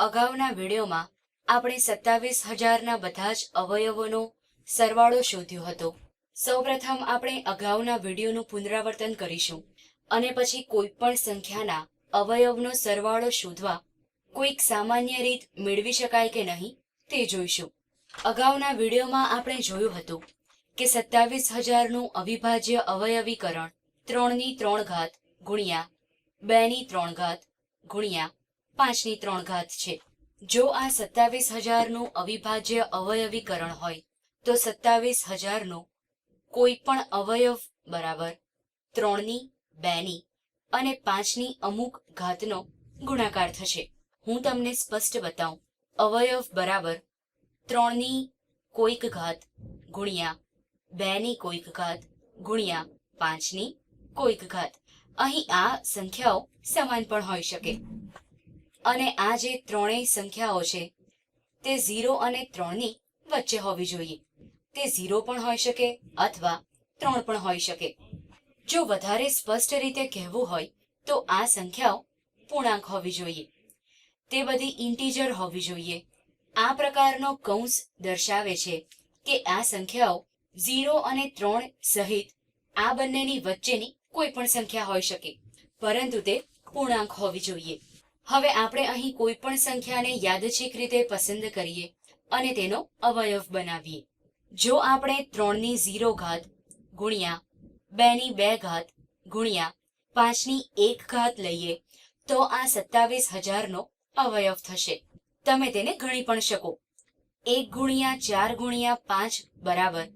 અગાઉના વિડીયોમાં આપણે સત્તાવીસ હજારના બધા જ અવયવોનો સરવાળો શોધ્યો હતો. સૌપ્રથમ આપણે અગાઉના વિડીયોનું પુનરાવર્તન કરીશું અને પછી કોઈ પણ સંખ્યાના અવયવનો સરવાળો શોધવા કોઈક સામાન્ય રીત મેળવી શકાય કે નહીં તે જોઈશું. અગાઉના વિડીયોમાં આપણે જોયું હતું કે સત્તાવીસ હજારનું અવિભાજ્ય અવયવીકરણ ત્રણની ત્રણ ઘાત ગુણ્યા બેની ત્રણ ઘાત ગુણ્યા પાંચની ત્રણ ઘાત છે. જો આ સત્તાવીસ હજારનું અવિભાજ્ય અવયવીકરણ હોય, તો સત્તાવીસ હજારનું કોઈ પણ અવયવ બરાબર ત્રણની, બેની અને પાંચની અમુક ઘાતનો ગુણાકાર થશે. હું તમને સ્પષ્ટ બતાવું. અવયવ બરાબર ત્રણની કોઈક ઘાત ગુણ્યા બેની કોઈક ઘાત ગુણ્યા પાંચની કોઈક ઘાત. અહીં આ સંખ્યાઓ સમાન પણ હોઈ શકે. અને આ જે ત્રણેય સંખ્યાઓ છે, તે ઝીરો અને ત્રણની વચ્ચે હોવી જોઈએ. તે ઝીરો પણ હોઈ શકે અથવા ત્રણ પણ હોઈ શકે. જો વધારે સ્પષ્ટ રીતે કહેવું હોય, તો આ સંખ્યાઓ પૂર્ણાંક હોવી જોઈએ. તે બધી ઇન્ટીજર હોવી જોઈએ. આ પ્રકારનો કૌંસ દર્શાવે છે કે આ સંખ્યાઓ ઝીરો અને ત્રણ સહિત આ બંનેની વચ્ચેની કોઈ પણ સંખ્યા હોઈ શકે, પરંતુ તે પૂર્ણાંક હોવી જોઈએ. હવે આપણે અહીં કોઈ પણ સંખ્યાને યાદચ્છિક રીતે પસંદ કરીએ અને તેનો અવયવ બનાવીએ. જો આપણે ત્રણની ઝીરો ઘાત ગુણ્યા બેની બે ઘાત ગુણ્યા પાંચની એક ઘાત લઈએ, તો આ સત્તાવીસ હજારનો અવયવ થશે. તમે તેને ગણી પણ શકો. એક ગુણ્યા ચાર ગુણ્યા પાંચ બરાબર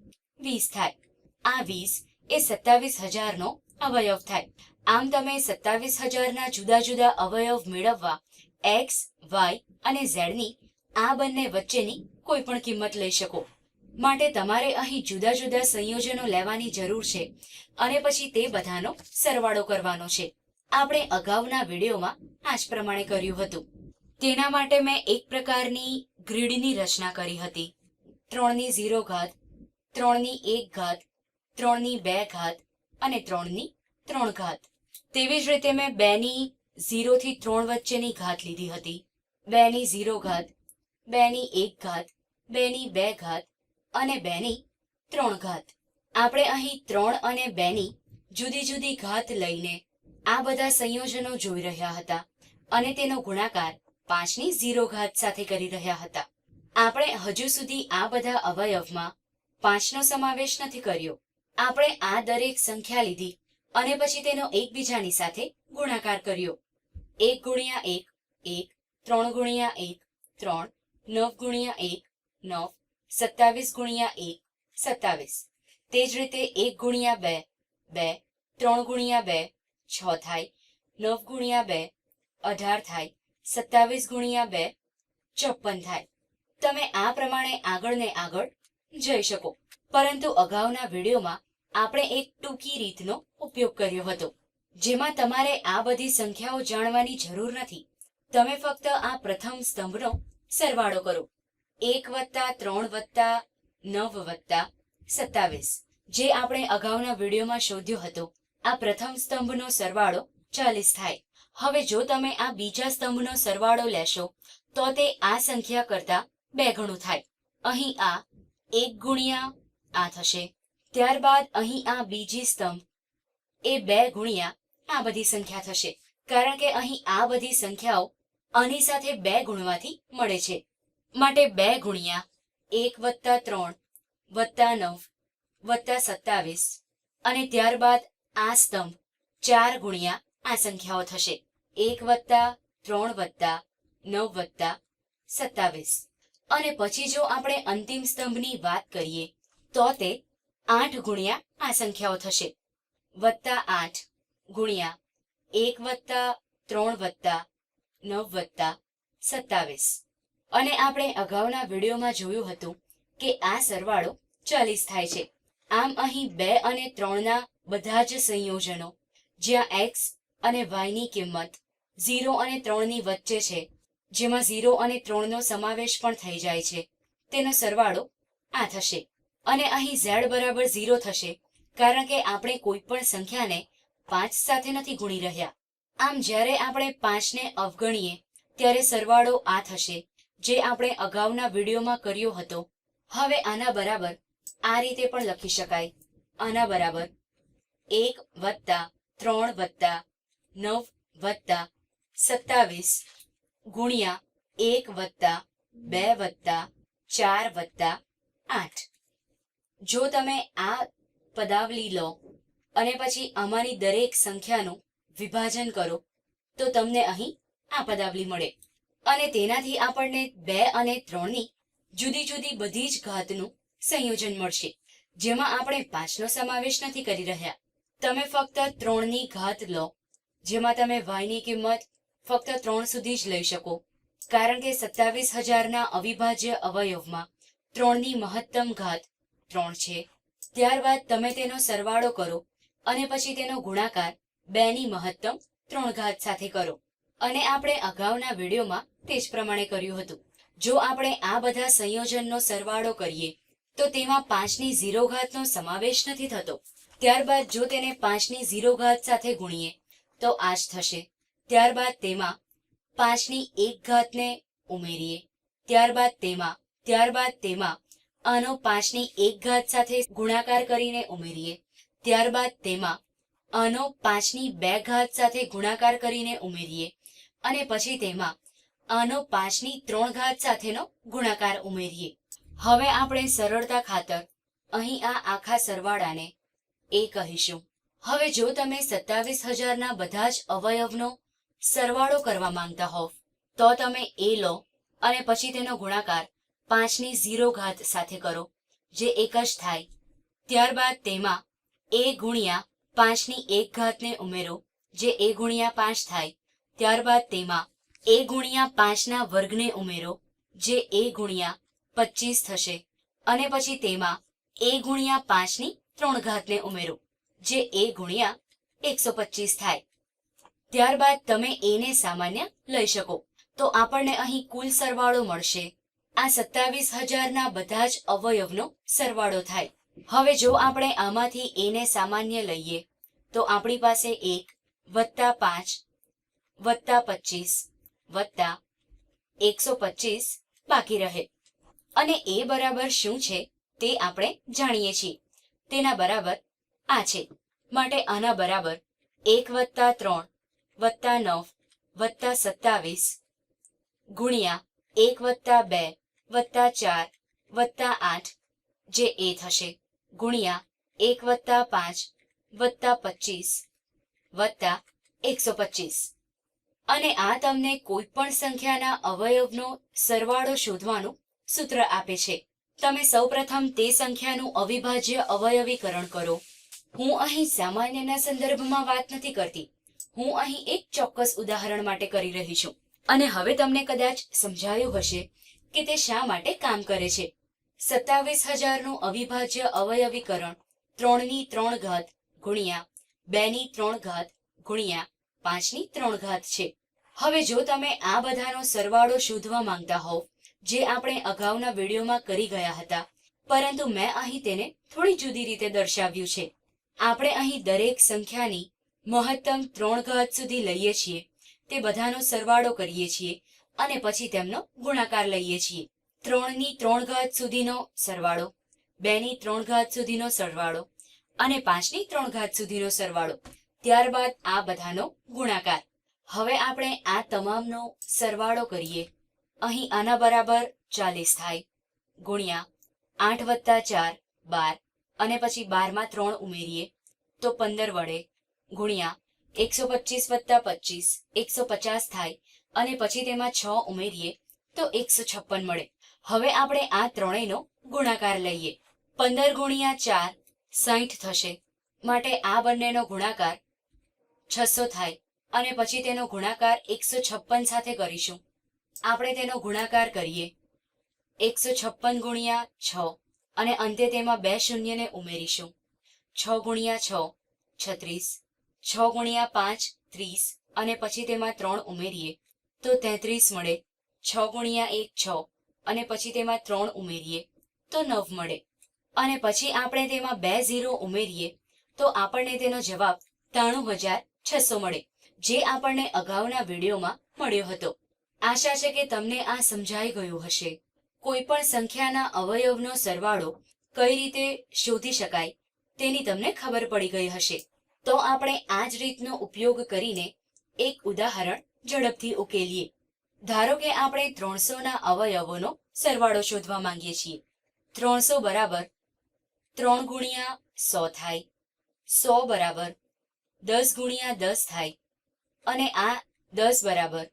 વીસ થાય. આ વીસ એ સત્તાવીસ હજારનો અવયવ થાય. આમ તમે સત્તાવીસ હજારના જુદા જુદા અવયવ મેળવવા એક્સ વાય અને ઝેડની આ બંને વચ્ચેની કોઈ પણ કિંમત લઈ શકો. માટે તમારે અહીં જુદા જુદા સંયોજનો લેવાની જરૂર છે અને પછી તે બધાનો સરવાળો કરવાનો છે. આપણે અગાઉના વિડીયોમાં આ જ પ્રમાણે કર્યું હતું. તેના માટે મેં એક પ્રકારની ગ્રીડની રચના કરી હતી. ત્રણની ઝીરો ઘાત, ત્રણની એક ઘાત, ત્રણની બે ઘાત અને ત્રણની ત્રણ ઘાત. તેવી જ રીતે મેં બેની ઝીરોથી ત્રણ વચ્ચેની ઘાત લીધી હતી. બેની ઝીરો ઘાત, બેની એક ઘાત, બેની બે ઘાત અને બેની ત્રણ ઘાત. આપણે અહીં ત્રણ અને બેની જુદી જુદી ઘાત લઈને આ બધા સંયોજનો જોઈ રહ્યા હતા અને તેનો ગુણાકાર પાંચની ઝીરો ઘાત સાથે કરી રહ્યા હતા. આપણે હજુ સુધી આ બધા અવયવમાં પાંચનો સમાવેશ નથી કર્યો. આપણે આ દરેક સંખ્યા લીધી અને પછી તેનો એકબીજાની સાથે ગુણાકાર કર્યો. એક ગુણ્યા એક એક, ત્રણ ગુણ્યા એક, ત્રણ, નવ ગુણ્યા એક, નવ, સત્તાવીસ ગુણ્યા એક, સત્તાવીસ. તે જ રીતે એક ગુણ્યા બે બે, ત્રણ ગુણ્યા બે, છ થાય, નવ ગુણ્યા બે, અઢાર થાય, સત્તાવીસ ગુણ્યા બે ચોપન થાય. તમે આ પ્રમાણે આગળ ને આગળ જઈ શકો. પરંતુ અગાઉના વિડીયોમાં આપણે એક ટૂંકી રીતનો ઉપયોગ કર્યો હતો, જેમાં તમારે આ બધી સંખ્યાઓ જાણવાની જરૂર નથી. તમે ફક્ત આ પ્રથમ સ્તંભનો સરવાળો કરો. એક વત્તા ત્રણ વત્તા નવ વત્તા સત્તાવીસ. જે આપણે અગાઉના વિડીયોમાં શોધ્યો હતો, આ પ્રથમ સ્તંભનો સરવાળો ચાલીસ થાય. હવે જો તમે આ બીજા સ્તંભનો સરવાળો લેશો, તો તે આ સંખ્યા કરતા બે ગણું થાય. અહીં આ એક ગુણ્યા આ થશે. ત્યારબાદ અહીં આ બીજી સ્તંભ, એ બે ગુણ્યા આ બધી સંખ્યા થશે. કારણ કે અહીં આ બધી સંખ્યાઓ આની સાથે બે ગુણવાથી મળે છે. માટે બે ગુણ્યા એક વત્તા ત્રણ, વત્તા નવ, વત્તા સત્તાવીસ અને ત્યારબાદ આ સ્તંભ ચાર ગુણ્યા આ સંખ્યાઓ થશે. એક વત્તા ત્રણ વત્તા નવ વત્તા સત્તાવીસ. અને પછી જો આપણે અંતિમ સ્તંભની વાત કરીએ, તો તે આઠ ગુણ્યા આ સંખ્યાઓ થશે. વત્તા આઠ ગુણ્યા એક વત્તા ત્રણ વત્તા નવ વત્તા સત્તાવીસ. અને આપણે અગાઉના વિડીયોમાં જોયું હતું કે આ સરવાળો ચાલીસ થાય છે. આમ અહીં બે અને ત્રણના બધા જ સંયોજનો, જ્યાં એક્સ અને વાયની કિંમત ઝીરો અને ત્રણની વચ્ચે છે, જેમાં ઝીરો અને ત્રણનો સમાવેશ પણ થઈ જાય છે. તેનો સરવાળો આ થશે. અને અહીં ઝેડ બરાબર ઝીરો થશે, કારણ કે આપણે કોઈ પણ સંખ્યાને પાંચ સાથે નથી ગુણી રહ્યા. આમ જ્યારે આપણે પાંચને અવગણીએ, ત્યારે સરવાળો આ થશે, જે આપણે અગાઉના વિડીયોમાં કર્યો હતો. હવે આના બરાબર આ રીતે પણ લખી શકાય. આના બરાબર એક વત્તા ત્રણ વત્તા નવ વત્તા સત્તાવીસ ગુણ્યા એક વત્તા બે વત્તા ચાર વત્તા આઠ. જો તમે આ પદાવલી લો અને પછી આમાંની દરેક સંખ્યાનું વિભાજન કરો, તો તમને અહીં આ પદાવલી મળે. અને તેનાથી આપણને બે અને ત્રણની જુદી જુદી બધી જ ઘાતનું સંયોજન મળશે, જેમાં આપણે પાંચનો સમાવેશ નથી કરી રહ્યા. તમે ફક્ત ત્રણની ઘાત લો, જેમાં તમે વાયની કિંમત ફક્ત ત્રણ સુધી જ લઈ શકો, કારણ કે સત્તાવીસ હજારના અવિભાજ્ય અવયવમાં ત્રણની મહત્તમ ઘાત ત્રણ છે. ત્યારબાદ તમે તેનો સરવાળો કરો અને પછી તેનો ગુણાકાર બેની મહત્તમ ત્રણ ઘાત સાથે કરો. અને આપણે અગાઉના વિડીયોમાં તે જ પ્રમાણે કર્યું હતું. જો આપણે આ બધા સંયોજનનો સરવાળો કરીએ, તો તેમાં પાંચની ઝીરો ઘાતનો સમાવેશ નથી થતો. ત્યારબાદ જો તેને પાંચની ઝીરો ઘાત સાથે ગુણીએ, તો આ જ થશે. ત્યારબાદ તેમાં પાંચની એક ઘાતને ઉમેરીએ. ત્યારબાદ તેમાં ત્યારબાદ તેમાં આનો પાંચની એક ઘાત સાથે ગુણાકાર કરીને ઉમેરીએ. ત્યારબાદ તેમાં આનો પાંચની બે ઘાત સાથે ગુણાકાર કરીને ઉમેરીએ અને પછી તેમાં આનો પાંચની ત્રણ ઘાત સાથેનો ગુણાકાર ઉમેરીએ. હવે આપણે સરળતા ખાતર અહીં આ આખા સરવાળાને એ કહીશું. હવે જો તમે સત્તાવીસ હજારના બધા જ અવયવનો સરવાળો કરવા માંગતા હોવ, તો તમે એ લો અને પછી તેનો ગુણાકાર પાંચની ઝીરો ઘાત સાથે કરો, જે એક જ થાય. ત્યારબાદ તેમાં એ ગુણ્યા પાંચની એક ઘાતને ઉમેરો, જે એ ગુણ્યા પાંચ થાય. ત્યારબાદ તેમાં એ ગુણ્યા પાંચના વર્ગને ઉમેરો, જે એ ગુણ્યા પચીસ થશે. અને પછી તેમાં એ ગુણ્યા પાંચની ત્રણ ઘાતને ઉમેરો, જે એ ગુણ્યા એકસો પચીસ થાય. ત્યારબાદ તમે એને સામાન્ય લઈ શકો. તો આપણને અહીં કુલ સરવાળો મળશે આ સત્તાવીસ હજારના બધા જ અવયવનો સરવાળો થાય. હવે જો આપણે આમાંથી એને સામાન્ય લઈએ, તો આપણી પાસે એક વત્તા પાંચ, વત્તા પચીસ, વત્તા એકસો પચીસ બાકી રહે. અને એ બરાબર શું છે તે આપણે જાણીએ છીએ. તેના બરાબર આ છે. માટે આના બરાબર એક વત્તા ત્રણ, વત્તા નવ, વત્તા સત્તાવીસ ગુણ્યા એક વત્તા બે વત્તા ચાર, વત્તા આઠ, જે એ થશે ગુણ્યા એક વત્તા પાંચ, વત્તા પચીસ, વત્તા એકસો પચીસ. અને આ તમને કોઈ પણ સંખ્યાના અવયવનો સરવાળો શોધવાનું સૂત્ર આપે છે. તમે સૌપ્રથમ તે સંખ્યાનું અવિભાજ્ય અવયવીકરણ કરો. હું અહીં સામાન્યના સંદર્ભમાં વાત નથી કરતી. હું અહીં એક ચોક્કસ ઉદાહરણ માટે કરી રહી છું. અને હવે તમને કદાચ સમજાયું હશે કે તે શા માટે કામ કરે છે? સત્તાવીસ હજારનું અવિભાજ્ય અવયવીકરણ, ત્રણની ત્રણ ઘાત ગુણ્યા, બેની ત્રણ ઘાત ગુણ્યા, પાંચની ત્રણ ઘાત છે. હવે જો તમે આ બધાનો સરવાળો શોધવા માંગતા હોવ, જે આપણે અગાઉના વિડીયોમાં કરી ગયા હતા, પરંતુ મેં અહીં તેને થોડી જુદી રીતે દર્શાવ્યું છે. આપણે અહીં દરેક સંખ્યાની મહત્તમ ત્રણ ઘાત સુધી લઈએ છીએ, તે બધાનો સરવાળો કરીએ છીએ અને પછી તેમનો ગુણાકાર લઈએ છીએ. ત્રણની ત્રણ ઘાત સુધીનો સરવાળો, બેની ત્રણ ઘાત સુધીનો સરવાળો અને પાંચની ત્રણ ઘાત સુધીનો સરવાળો. ત્યારબાદ આ બધાનો ગુણાકાર. હવે આપણે આ તમામનો સરવાળો કરીએ. અહીં આના બરાબર ચાલીસ થાય. ગુણ્યા આઠ વત્તા ચાર, બાર. અને પછી બારમાં ત્રણ ઉમેરીએ તો પંદર વડે ગુણ્યા એકસો પચીસ વત્તા પચીસ, એકસો પચાસ થાય. અને પછી તેમાં છ ઉમેરીએ તો એકસો છપ્પન મળે. હવે આપણે આ ત્રણેયનો ગુણાકાર લઈએ. પંદર ગુણ્યા ચાર સાઠ થશે. માટે આ બંનેનો ગુણાકાર છસો થાય અને પછી તેનો ગુણાકાર એકસો છપ્પન સાથે કરીશું. આપણે તેનો ગુણાકાર કરીએ. એકસો છપ્પન ગુણ્યા છ અને અંતે તેમાં બે શૂન્યને ઉમેરીશું. છ ગુણ્યા છ, છત્રીસ. છ ગુણ્યા પાંચ, ત્રીસ. અને પછી તેમાં ત્રણ ઉમેરીએ. તો તેત્રીસ મળે, છ ગુણ્યા એક છ, અને પછી તેમાં ત્રણ ઉમેરીએ, તો નવ મળે. અને પછી આપણે તેમાં બે ઝીરો ઉમેરીએ, તો આપણને તેનો જવાબ ત્રાણું હજાર છસો મળે, જે આપણને અગાઉના વિડીયોમાં મળ્યો હતો. આશા છે કે તમને આ સમજાઈ ગયું હશે. કોઈ પણ સંખ્યાના અવયવનો સરવાળો કઈ રીતે શોધી શકાય તેની તમને ખબર પડી ગઈ હશે. તો આપણે આ જ રીતનો ઉપયોગ કરીને એક ઉદાહરણ ઝડપથી ઉકેલીએ. ધારો કે આપણે ત્રણસોના અવયવોનો સરવાળો શોધવા માંગીએ છીએ. ત્રણસો બરાબર ત્રણ ગુણ્યા સો થાય. સો બરાબર દસ ગુણ્યા દસ થાય. અને આ દસ બરાબર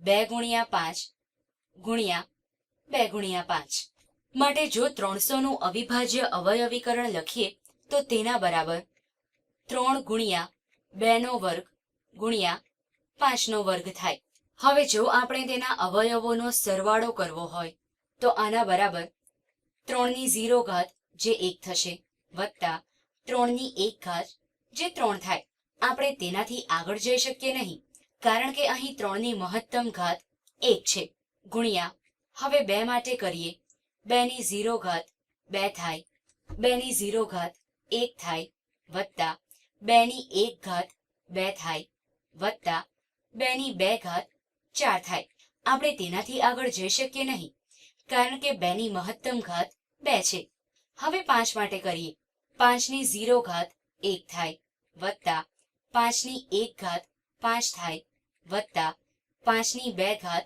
બે ગુણ્યા પાંચ ગુણ્યા બે ગુણ્યા પાંચ. માટે જો ત્રણસોનું અવિભાજ્ય અવયવીકરણ લખીએ, તો તેના બરાબર ત્રણ ગુણ્યા બેનો વર્ગ ગુણ્યા પાંચનો વર્ગ થાય. હવે જો આપણે તેના અવયવોનો સરવાળો કરવો હોય, તો આના બરાબર ત્રણની ઝીરો ઘાત જે એક થશે, વત્તા ત્રણની એક ઘાત જે ત્રણ થાય. આપણે તેનાથી આગળ જઈ શકીએ નહીં, કારણ કે અહીં ત્રણની મહત્તમ ઘાત એક છે. ગુણ્યા, હવે બે માટે કરીએ. બેની ઝીરો ઘાત બે થાય. બેની ઝીરો ઘાત એક થાય. વત્તા બેની એક ઘાત બે થાય. વત્તા બેની બે ઘાત ચાર થાય. આપણે તેનાથી આગળ જઈ શકીએ નહીં, કારણ કે બેની મહત્તમ ઘાત બે છે. હવે પાંચ માટે કરીએ. પાંચની ઝીરો ઘાત એક થાય, વત્તા પાંચની એક ઘાત પાંચ થાય, વત્તા પાંચની બે ઘાત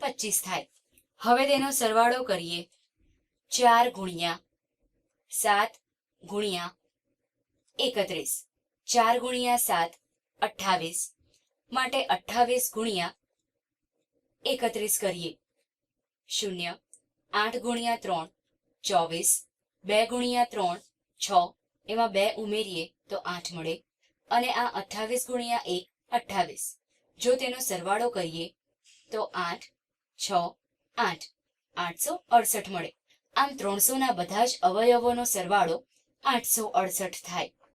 પચીસ થાય. હવે તેનો સરવાળો કરીએ. ચાર ગુણ્યા સાત ગુણ્યા એકત્રીસ. ચાર ગુણ્યા સાત અઠ્ઠાવીસ. માટે અઠ્ઠાવીસ ગુણ્યા એકત્રીસ કરીએ. શૂન્ય, આઠ ગુણ્યા ત્રણ, ચોવીસ, બે ગુણ્યા ત્રણ, છ, એમાં બે ઉમેરીએ તો આઠ મળે. અને આ અઠ્ઠાવીસ ગુણ્યા એક, અઠ્ઠાવીસ. જો તેનો સરવાળો કરીએ તો આઠ, છ, આઠ, આઠસો અડસઠ મળે. આમ ત્રણસોના બધા જ અવયવોનો સરવાળો આઠસો અડસઠ થાય.